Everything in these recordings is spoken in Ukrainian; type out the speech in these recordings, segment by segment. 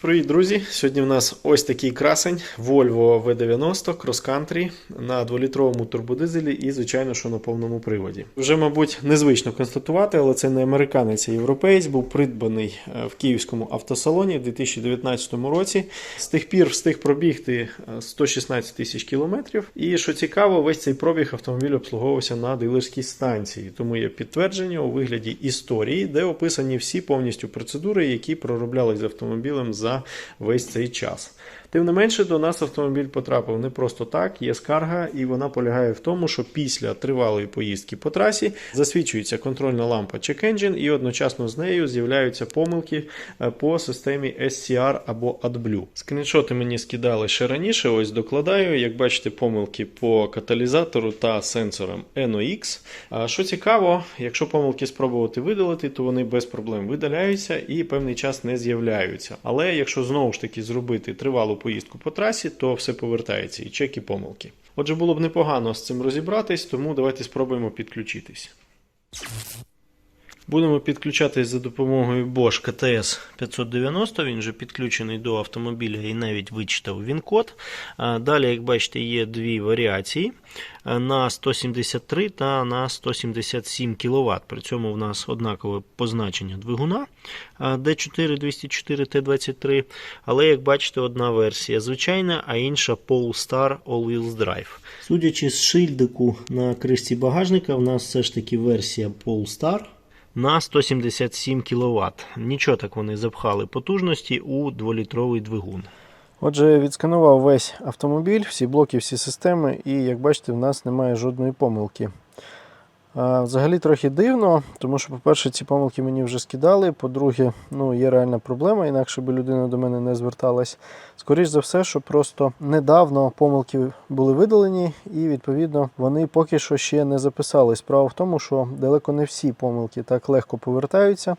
Привіт, друзі! Сьогодні в нас ось такий красень Volvo V90 Cross Country на 2-літровому турбодизелі і, звичайно, що на повному приводі. Вже, мабуть, незвично констатувати, але це не американець, а європеєць. Був придбаний е, в київському автосалоні в 2019 році. З тих пір встиг пробігти е, 116 тисяч кілометрів. І що цікаво, весь цей пробіг автомобіль обслуговувався на дилерській станції. Тому є підтвердження у вигляді історії, де описані всі повністю процедури, які пророблялись з автомобілем за весь цей час. Тим не менше, до нас автомобіль потрапив не просто так, є скарга, і вона полягає в тому, що після тривалої поїздки по трасі засвічується контрольна лампа Check Engine, і одночасно з нею з'являються помилки е, по системі SCR або AdBlue. Скріншоти мені скидали ще раніше, ось докладаю. Як бачите, помилки по каталізатору та сенсорам NOx. Що цікаво, якщо помилки спробувати видалити, то вони без проблем видаляються і певний час не з'являються. Але якщо знову ж таки зробити тривалу поїздку по трасі, то все повертається і чек, і помилки. Отже, було б непогано з цим розібратись, тому давайте спробуємо підключитись. Будемо підключатись за допомогою Bosch KTS 590. Він вже підключений до автомобіля і навіть вичитав він-код. Далі, як бачите, є дві варіації на 173 та на 177 кВт. При цьому в нас однакове позначення двигуна D4 204 T23. Але, як бачите, одна версія звичайна, а інша Polestar All-Wheels Drive. Судячи з шильдику на кришці багажника, в нас все ж таки версія Polestar на 177 кВт. Нічого так вони запхали потужності у 2-літровий двигун. Отже, відсканував весь автомобіль, всі блоки, всі системи, і як бачите, в нас немає жодної помилки. Взагалі трохи дивно, тому що, по-перше, ці помилки мені вже скидали. По-друге, ну, є реальна проблема, інакше би людина до мене не зверталась. Скоріше за все, що просто недавно помилки були видалені, і відповідно вони поки що ще не записались. Справа в тому, що далеко не всі помилки так легко повертаються.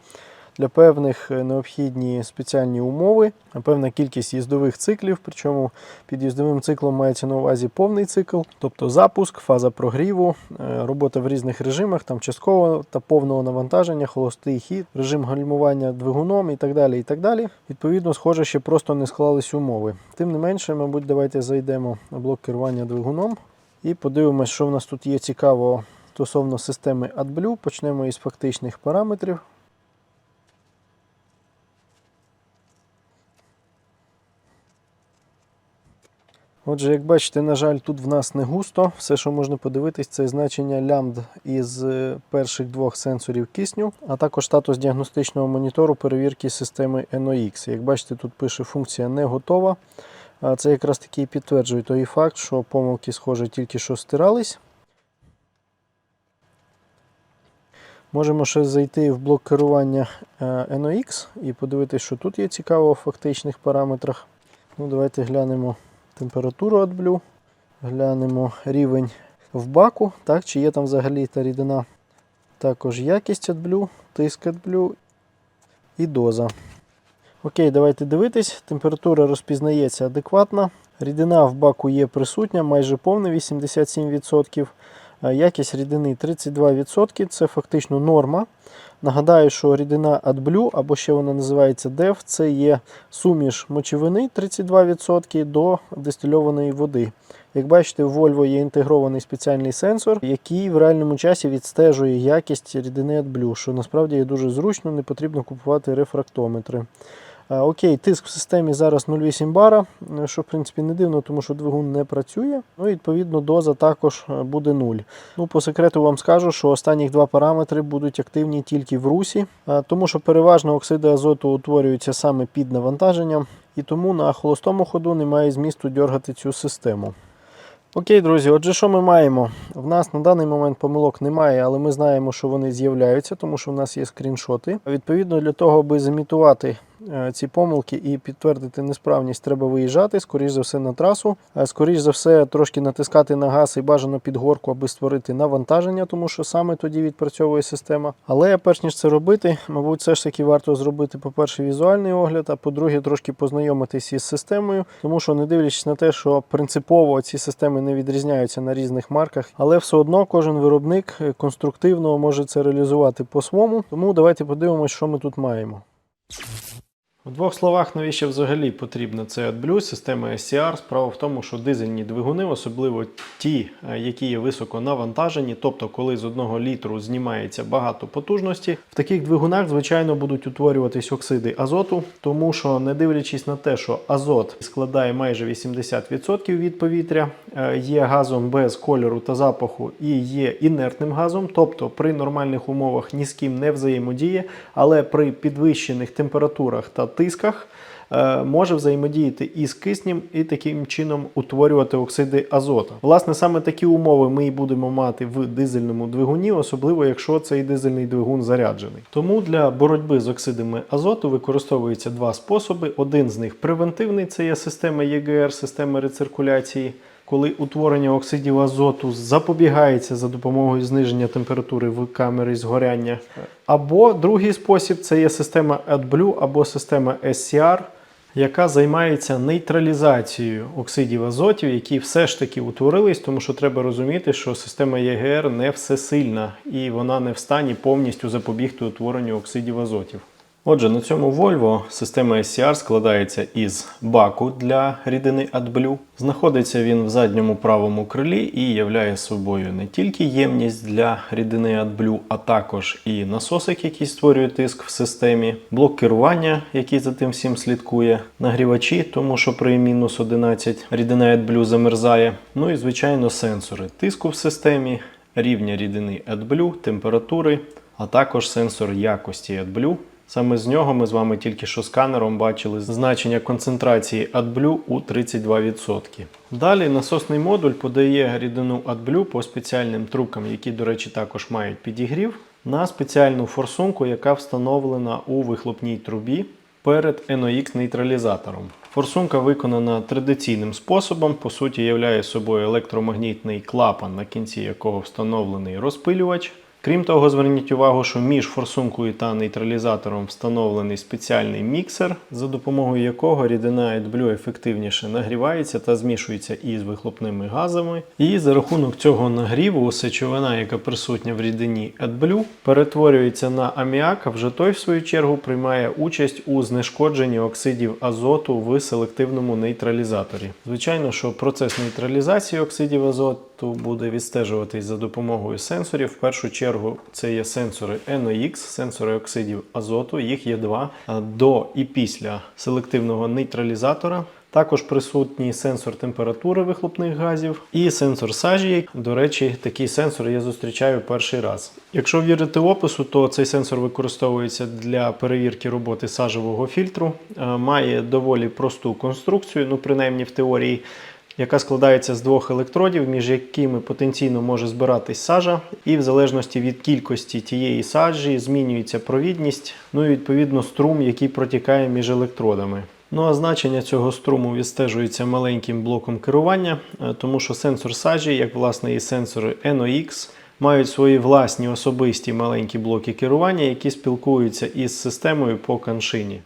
Для певних е, необхідні спеціальні умови, певна кількість їздових циклів, причому під їздовим циклом мається на увазі повний цикл, тобто запуск, фаза прогріву, е, робота в різних режимах, там часткового та повного навантаження, холостий хід, режим гальмування двигуном і так далі. і так далі. Відповідно, схоже, ще просто не склались умови. Тим не менше, мабуть, давайте зайдемо на блок керування двигуном і подивимось, що в нас тут є цікавого стосовно системи AdBlue. Почнемо із фактичних параметрів. Отже, як бачите, на жаль, тут в нас не густо. Все, що можна подивитись, це значення лямбд із е, перших двох сенсорів кисню, а також статус діагностичного монітору перевірки системи NOx. Як бачите, тут пише функція не готова. Це якраз таки і підтверджує той факт, що помилки, схоже, тільки що стирались. Можемо ще зайти в блок керування е, NOx і подивитися, що тут є цікаво в фактичних параметрах. Ну, Давайте глянемо температуру отблю. глянемо рівень в баку, так, чи є там взагалі та рідина. Також якість отблю, тиск отблю і доза. Окей, давайте дивитись. Температура розпізнається адекватна. Рідина в баку є присутня, майже повна 87%. Е, Якість рідини 32%, це фактично норма. Нагадаю, що рідина AdBlue, або ще вона називається DEF, це є суміш мочевини 32% до дистильованої води. Як бачите, в Volvo є інтегрований спеціальний сенсор, який в реальному часі відстежує якість рідини AdBlue, що насправді є дуже зручно, не потрібно купувати рефрактометри. А, Окей, тиск в системі зараз 0,8 бара, е, що в принципі не дивно, тому що двигун не працює. Ну і відповідно доза також е, буде 0. Ну, По секрету вам скажу, що останні два параметри будуть активні тільки в русі, тому що переважно оксиди азоту утворюються саме під навантаженням, і тому на холостому ходу немає змісту дергати цю систему. Окей, друзі, отже, що ми маємо? В нас на даний момент помилок немає, але ми знаємо, що вони з'являються, тому що в нас є скріншоти. Відповідно, для того, аби зімітувати е, ці помилки і підтвердити несправність, треба виїжджати, скоріш за все, на трасу. Е, Скоріш за все, трошки натискати на газ і бажано під горку, аби створити навантаження, тому що саме тоді відпрацьовує система. Але перш ніж це робити, мабуть, все ж таки варто зробити, по-перше, візуальний огляд, а по-друге, трошки познайомитись із системою, тому що, не дивлячись на те, що принципово ці системи не відрізняються на різних марках, але все одно кожен виробник е, конструктивно може це реалізувати по-своєму. Тому давайте подивимося, що ми тут маємо. У двох словах, навіщо взагалі потрібна ця AdBlue, система SCR? Справа в тому, що дизельні двигуни, особливо ті, е, які є високо навантажені, тобто коли з одного літру знімається багато потужності, в таких двигунах, звичайно, будуть утворюватись оксиди азоту, тому що, не дивлячись на те, що азот складає майже 80% від повітря, е, є газом без кольору та запаху і є інертним газом, тобто при нормальних умовах ні з ким не взаємодіє, але при підвищених температурах та тисках е, може взаємодіяти із киснем і таким чином утворювати оксиди азота. Власне, саме такі умови ми і будемо мати в дизельному двигуні, особливо якщо цей дизельний двигун заряджений. Тому для боротьби з оксидами азоту використовуються два способи. Один з них превентивний це є система ЄГР, система рециркуляції. Коли утворення оксидів азоту запобігається за допомогою зниження температури в камері згоряння. Або другий спосіб це є система AdBlue або система SCR, яка займається нейтралізацією оксидів азотів, які все ж таки утворились, тому що треба розуміти, що система ЄГР не всесильна і вона не в стані повністю запобігти утворенню оксидів азотів. Отже, на цьому Volvo система SCR складається із баку для рідини AdBlue. Знаходиться він в задньому правому крилі і являє собою не тільки ємність для рідини AdBlue, а також і насосик, який створює тиск в системі, блок керування, який за тим всім слідкує, нагрівачі, тому що при мінус 11 рідина AdBlue замерзає. Ну і звичайно сенсори тиску в системі, рівня рідини AdBlue, температури, а також сенсор якості AdBlue. Саме з нього ми з вами тільки що сканером бачили значення концентрації AdBlue у 32%. Далі насосний модуль подає рідину AdBlue по спеціальним трубкам, які, до речі, також мають підігрів, на спеціальну форсунку, яка встановлена у вихлопній трубі перед NOx нейтралізатором. Форсунка виконана традиційним способом, по суті, являє собою електромагнітний клапан, на кінці якого встановлений розпилювач. Крім того, зверніть увагу, що між форсункою та нейтралізатором встановлений спеціальний міксер, за допомогою якого рідина AdBlue ефективніше нагрівається та змішується із вихлопними газами. І за рахунок цього нагріву сечовина, яка присутня в рідині AdBlue, перетворюється на аміак, а вже той, в свою чергу, приймає участь у знешкодженні оксидів азоту в селективному нейтралізаторі. Звичайно, що процес нейтралізації оксидів азоту буде відстежуватись за допомогою сенсорів. В першу чергу це є сенсори NOx, сенсори оксидів азоту. Їх є два до і після селективного нейтралізатора. Також присутній сенсор температури вихлопних газів і сенсор сажі. До речі, такий сенсор я зустрічаю перший раз. Якщо вірити опису, то цей сенсор використовується для перевірки роботи сажевого фільтру. Е, Має доволі просту конструкцію, ну принаймні в теорії яка складається з двох електродів, між якими потенційно може збиратись сажа, і в залежності від кількості тієї саджі змінюється провідність, ну і відповідно струм, який протікає між електродами. Ну а значення цього струму відстежується маленьким блоком керування, е, тому що сенсор саджі, як власне і сенсори NOx, мають свої власні особисті маленькі блоки керування, які спілкуються із системою по каншині.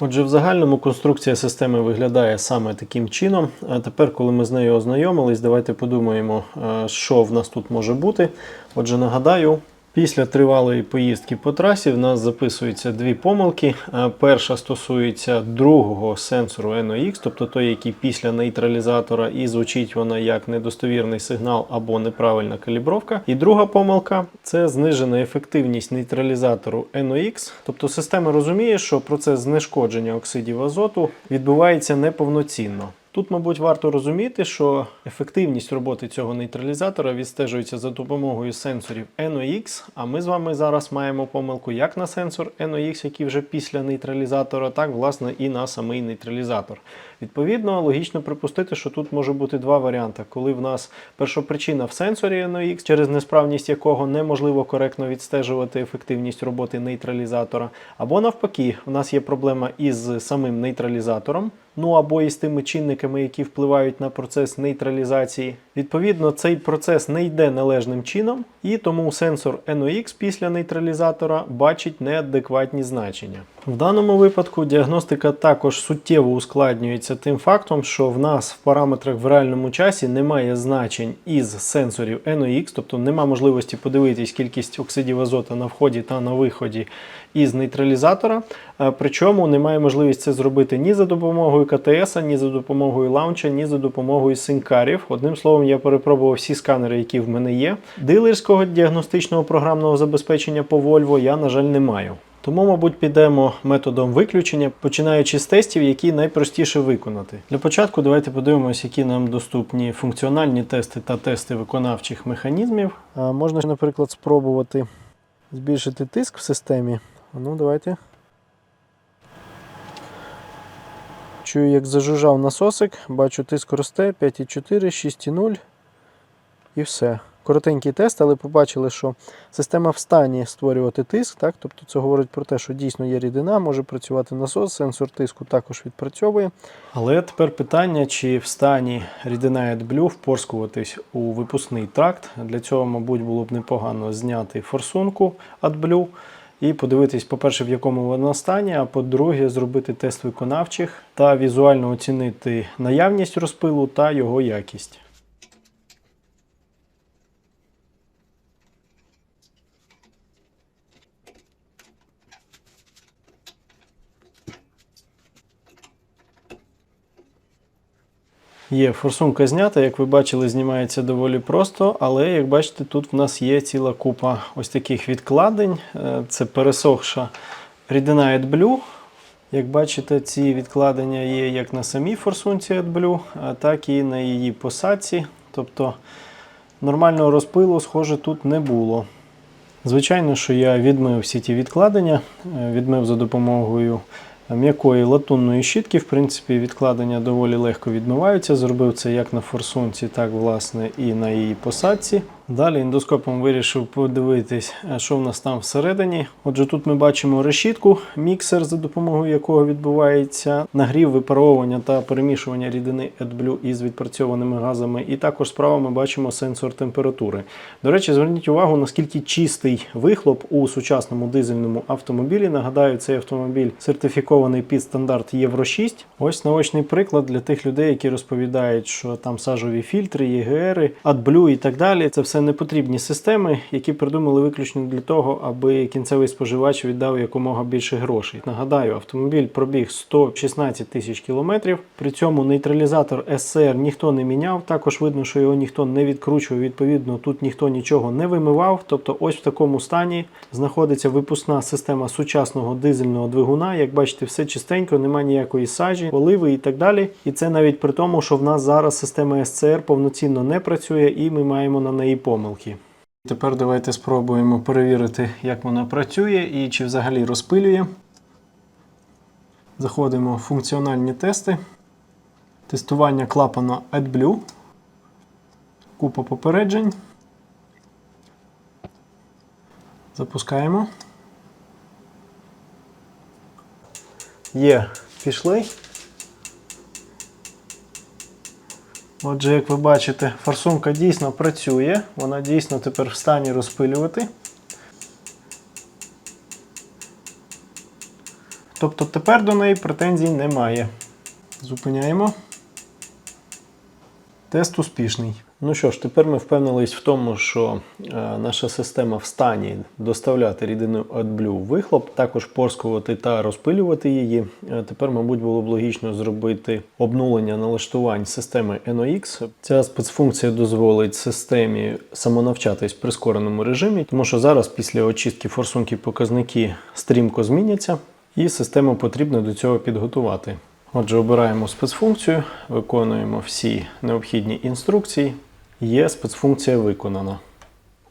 Отже, в загальному конструкція системи виглядає саме таким чином. А тепер, коли ми з нею ознайомились, давайте подумаємо, е, що в нас тут може бути. Отже, нагадаю, після тривалої поїздки по трасі в нас записуються дві помилки. Е, Перша стосується другого сенсору NOx, тобто той, який після нейтралізатора, і звучить вона як недостовірний сигнал або неправильна калібровка. І друга помилка це знижена ефективність нейтралізатору NOx. Тобто система розуміє, що процес знешкодження оксидів азоту відбувається неповноцінно. Тут, мабуть, варто розуміти, що ефективність роботи цього нейтралізатора відстежується за допомогою сенсорів NOx, а ми з вами зараз маємо помилку як на сенсор NOx, який вже після нейтралізатора, так власне і на самий нейтралізатор. Відповідно, логічно припустити, що тут може бути два варіанти, коли в нас першопричина в сенсорі NOx, через несправність якого неможливо коректно відстежувати ефективність роботи нейтралізатора, або навпаки, в нас є проблема із самим нейтралізатором. Ну або із тими чинниками, які впливають на процес нейтралізації. Відповідно, цей процес не йде належним чином, і тому сенсор NOx після нейтралізатора бачить неадекватні значення. В даному випадку діагностика також суттєво ускладнюється тим фактом, що в нас в параметрах в реальному часі немає значень із сенсорів NOx, тобто нема можливості подивитись кількість оксидів азоту на вході та на виході із нейтралізатора. Е, Причому немає можливості це зробити ні за допомогою КТС, ні за допомогою лаунча, ні за допомогою синкарів. Одним словом, я перепробував всі сканери, які в мене є. Дилерського діагностичного програмного забезпечення по Volvo я, на жаль, не маю. Тому, мабуть, підемо методом виключення, починаючи з тестів, які найпростіше виконати. Для початку давайте подивимося, які нам доступні функціональні тести та тести виконавчих механізмів. Можна, наприклад, спробувати збільшити тиск в системі. Ну, давайте. Чую, як зажужжав насосик, бачу, тиск росте 5,4, 6,0 і все. Коротенький тест, але побачили, що система в стані створювати тиск. Так? Тобто це говорить про те, що дійсно є рідина, може працювати насос, сенсор тиску також відпрацьовує. Але тепер питання, чи в стані рідина AdBlue впорскуватись у випускний тракт. Для цього, мабуть, було б непогано зняти форсунку AdBlue і подивитись, по-перше, в якому вона стані, а по-друге, зробити тест виконавчих та візуально оцінити наявність розпилу та його якість. Є форсунка знята, як ви бачили, знімається доволі просто, але як бачите, тут в нас є ціла купа ось таких відкладень. Е, Це пересохша рідина AdBlue. Як бачите, ці відкладення є як на самій форсунці AdBlue, так і на її посадці. Тобто нормального розпилу, схоже, тут не було. Звичайно, що я відмив всі ті відкладення, е, відмив за допомогою м'якої латунної щітки. В принципі, відкладення доволі легко відмиваються. Зробив це як на форсунці, так власне і на її посадці. Далі індоскопом вирішив подивитись, е, що в нас там всередині. Отже, тут ми бачимо решітку, міксер, за допомогою якого відбувається нагрів, випаровування та перемішування рідини AdBlue із відпрацьованими газами. І також справа ми бачимо сенсор температури. До речі, зверніть увагу, наскільки чистий вихлоп у сучасному дизельному автомобілі. Нагадаю, цей автомобіль сертифікований під стандарт Євро 6. Ось наочний приклад для тих людей, які розповідають, що там сажові фільтри, ЄГР, AdBlue і так далі. Це все непотрібні системи, які придумали виключно для того, аби кінцевий споживач віддав якомога більше грошей. Нагадаю, автомобіль пробіг 116 тисяч кілометрів. При цьому нейтралізатор SCR ніхто не міняв. Також видно, що його ніхто не відкручував. Відповідно, тут ніхто нічого не вимивав. Тобто, ось в такому стані знаходиться випускна система сучасного дизельного двигуна. Як бачите, все чистенько, немає ніякої сажі, поливи і так далі. І це навіть при тому, що в нас зараз система SCR повноцінно не працює, і ми маємо на неї помилки. Тепер давайте спробуємо перевірити, як вона працює і чи взагалі розпилює. Заходимо в функціональні тести. Тестування клапана AdBlue. Купа попереджень. Запускаємо. Є, пішли. Отже, як ви бачите, форсунка дійсно працює, вона дійсно тепер в стані розпилювати. Тобто тепер до неї претензій немає. Зупиняємо. Тест успішний. Ну що ж, тепер ми впевнились в тому, що е, наша система в стані доставляти рідину AdBlue вихлоп, також порскувати та розпилювати її. Е, тепер, мабуть, було б логічно зробити обнулення налаштувань системи NOx. Ця спецфункція дозволить системі самонавчатись в прискореному режимі, тому що зараз після очистки форсунки показники стрімко зміняться, і систему потрібно до цього підготувати. Отже, обираємо спецфункцію, виконуємо всі необхідні інструкції. Є спецфункція виконана.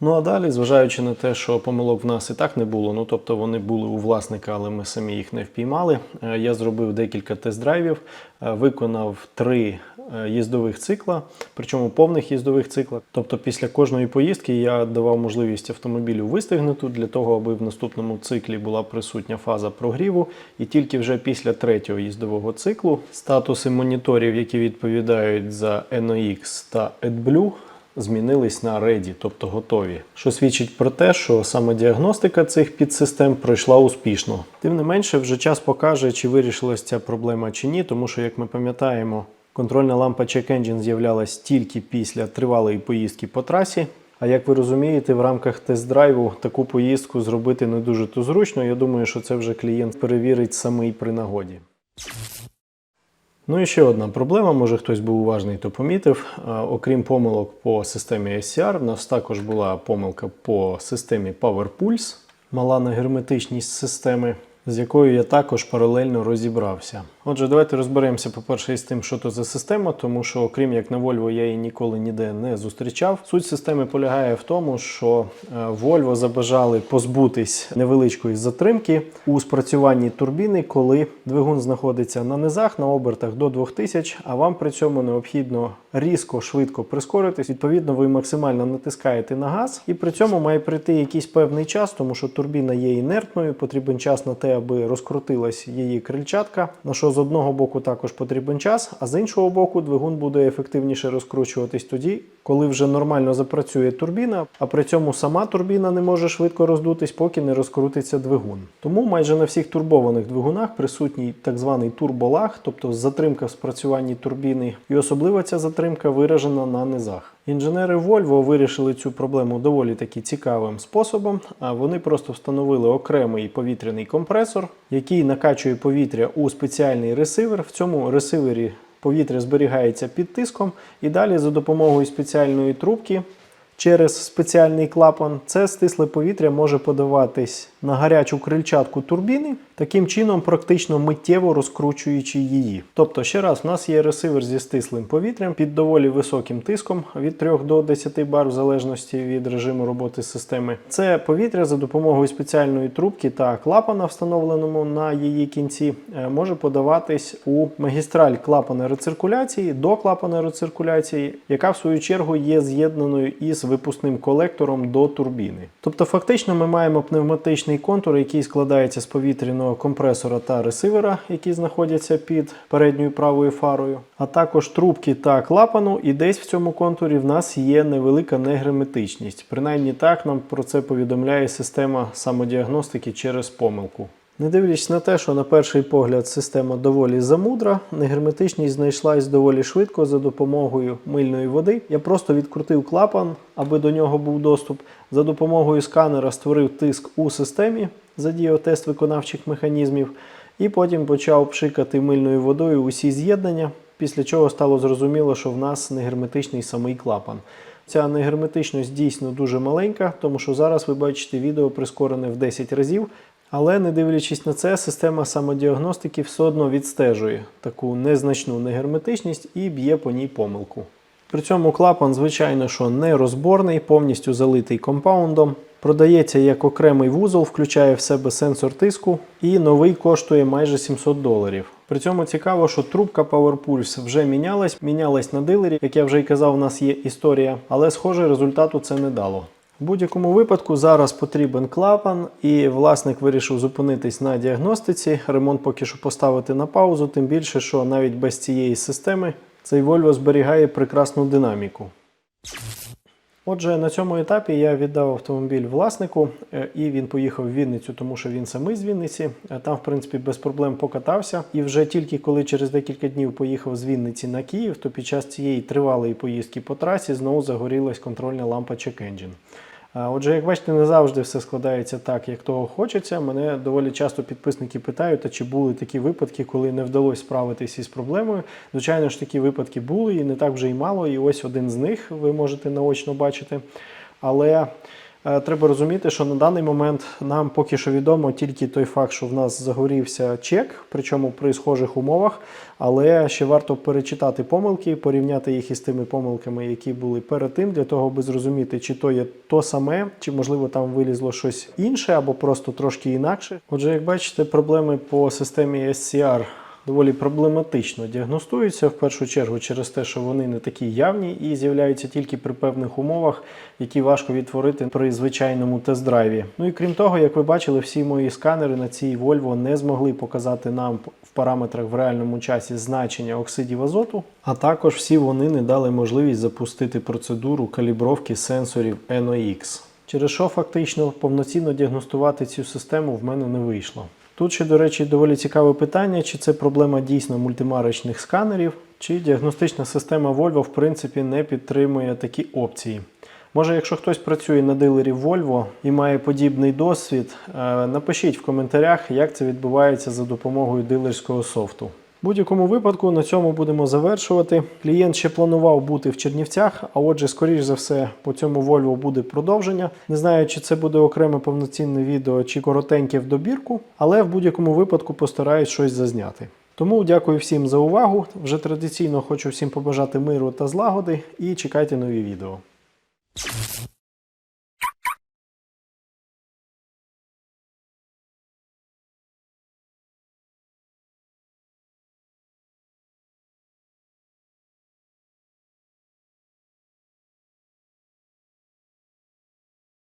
Ну а далі, зважаючи на те, що помилок в нас і так не було, ну тобто вони були у власника, але ми самі їх не впіймали. е, Я зробив декілька тест-драйвів, е, виконав три е, їздових цикла, причому повних їздових цикла. Тобто після кожної поїздки я давав можливість автомобілю вистигнути для того, аби в наступному циклі була присутня фаза прогріву. І тільки вже після третього їздового циклу статуси моніторів, які відповідають за NOx та AdBlue, змінились на ready, тобто готові, що свідчить про те, що саме діагностика цих підсистем пройшла успішно. Тим не менше, вже час покаже, чи вирішилась ця проблема чи ні, тому що, як ми пам'ятаємо, контрольна лампа Check Engine з'являлась тільки після тривалої поїздки по трасі. А як ви розумієте, в рамках тест-драйву таку поїздку зробити не дуже то зручно. Я думаю, що це вже клієнт перевірить самий при нагоді. Ну і ще одна проблема, може хтось був уважний, то помітив. Окрім помилок по системі SCR, в нас також була помилка по системі PowerPulse, мала на герметичність системи, з якою я також паралельно розібрався. Отже, давайте розберемося, по-перше, із тим, що то за система, тому що, окрім як на Volvo, я її ніколи ніде не зустрічав. Суть системи полягає в тому, що е, Volvo забажали позбутись невеличкої затримки у спрацюванні турбіни, коли двигун знаходиться на низах на обертах до 2000, а вам при цьому необхідно різко, швидко прискоритись. Відповідно, ви максимально натискаєте на газ, і при цьому має прийти якийсь певний час, тому що турбіна є інертною, потрібен час на те, аби розкрутилась її крильчатка. На що з одного боку також потрібен час, а з іншого боку, двигун буде ефективніше розкручуватись тоді, коли вже нормально запрацює турбіна, а при цьому сама турбіна не може швидко роздутись, поки не розкрутиться двигун. Тому майже на всіх турбованих двигунах присутній так званий турболаг, тобто затримка в спрацюванні турбіни, і особливо ця затримка виражена на низах. Інженери Volvo вирішили цю проблему доволі таки цікавим способом. Вони просто встановили окремий повітряний компресор, який накачує повітря у спеціальний ресивер. В цьому ресивері повітря зберігається під тиском, і далі за допомогою спеціальної трубки через спеціальний клапан це стисле повітря може подаватись на гарячу крильчатку турбіни, таким чином практично миттєво розкручуючи її. Тобто, ще раз, у нас є ресивер зі стислим повітрям під доволі високим тиском від 3 до 10 бар в залежності від режиму роботи системи. Це повітря за допомогою спеціальної трубки та клапана, встановленому на її кінці, е, може подаватись у магістраль клапана рециркуляції до клапана рециркуляції, яка в свою чергу є з'єднаною із випускним колектором до турбіни. Тобто, фактично, ми маємо пневматичний контур, який складається з повітряного компресора та ресивера, які знаходяться під передньою правою фарою, а також трубки та клапану. І десь в цьому контурі в нас є невелика негерметичність. Принаймні так нам про це повідомляє система самодіагностики через помилку. Не дивлячись на те, що на перший погляд система доволі замудра, негерметичність знайшлась доволі швидко за допомогою мильної води. Я просто відкрутив клапан, аби до нього був доступ. За допомогою сканера створив тиск у системі, задіяв тест виконавчих механізмів, і потім почав пшикати мильною водою усі з'єднання, після чого стало зрозуміло, що в нас негерметичний самий клапан. Ця негерметичність дійсно дуже маленька, тому що зараз ви бачите відео прискорене в 10 разів. Але не дивлячись на це, система самодіагностики все одно відстежує таку незначну негерметичність і б'є по ній помилку. При цьому клапан, звичайно, що не розборний, повністю залитий компаундом. Продається як окремий вузол, включає в себе сенсор тиску, і новий коштує майже 700 доларів. При цьому цікаво, що трубка PowerPulse вже мінялась, мінялась на дилері. Як я вже й казав, у нас є історія, але схоже, результату це не дало. В будь-якому випадку зараз потрібен клапан, і власник вирішив зупинитись на діагностиці. Ремонт поки що поставити на паузу, тим більше, що навіть без цієї системи цей Volvo зберігає прекрасну динаміку. Отже, на цьому етапі я віддав автомобіль власнику, е, і він поїхав в Вінницю, тому що він самий з Вінниці. Е, Там, в принципі, без проблем покатався. І вже тільки коли через декілька днів поїхав з Вінниці на Київ, то під час цієї тривалої поїздки по трасі знову загорілась контрольна лампа Check Engine. Отже, як бачите, не завжди все складається так, як того хочеться. Мене доволі часто підписники питають, а чи були такі випадки, коли не вдалося справитися із проблемою. Звичайно ж, такі випадки були, і не так вже й мало. І ось один з них ви можете наочно бачити. Але треба розуміти, що на даний момент нам поки що відомо тільки той факт, що в нас загорівся чек, причому при схожих умовах. Але ще варто перечитати помилки, порівняти їх із тими помилками, які були перед тим, для того, аби зрозуміти, чи то є то саме, чи можливо там вилізло щось інше, або просто трошки інакше. Отже, як бачите, проблеми по системі SCR доволі проблематично діагностуються, в першу чергу через те, що вони не такі явні і з'являються тільки при певних умовах, які важко відтворити при звичайному тест-драйві. Ну і крім того, як ви бачили, всі мої сканери на цій Volvo не змогли показати нам в параметрах в реальному часі значення оксидів азоту, а також всі вони не дали можливість запустити процедуру калібровки сенсорів NOx. Через що фактично повноцінно діагностувати цю систему в мене не вийшло. Тут ще, до речі, доволі цікаве питання, чи це проблема дійсно мультимарочних сканерів, чи діагностична система Volvo в принципі не підтримує такі опції. Може, якщо хтось працює на дилері Volvo і має подібний досвід, е, напишіть в коментарях, як це відбувається за допомогою дилерського софту. В будь-якому випадку на цьому будемо завершувати. Клієнт ще планував бути в Чернівцях, а отже, скоріш за все, по цьому Volvo буде продовження. Не знаю, чи це буде окреме повноцінне відео, чи коротеньке в добірку, але в будь-якому випадку постараюсь щось зазняти. Тому дякую всім за увагу. Вже традиційно хочу всім побажати миру та злагоди і чекайте нові відео.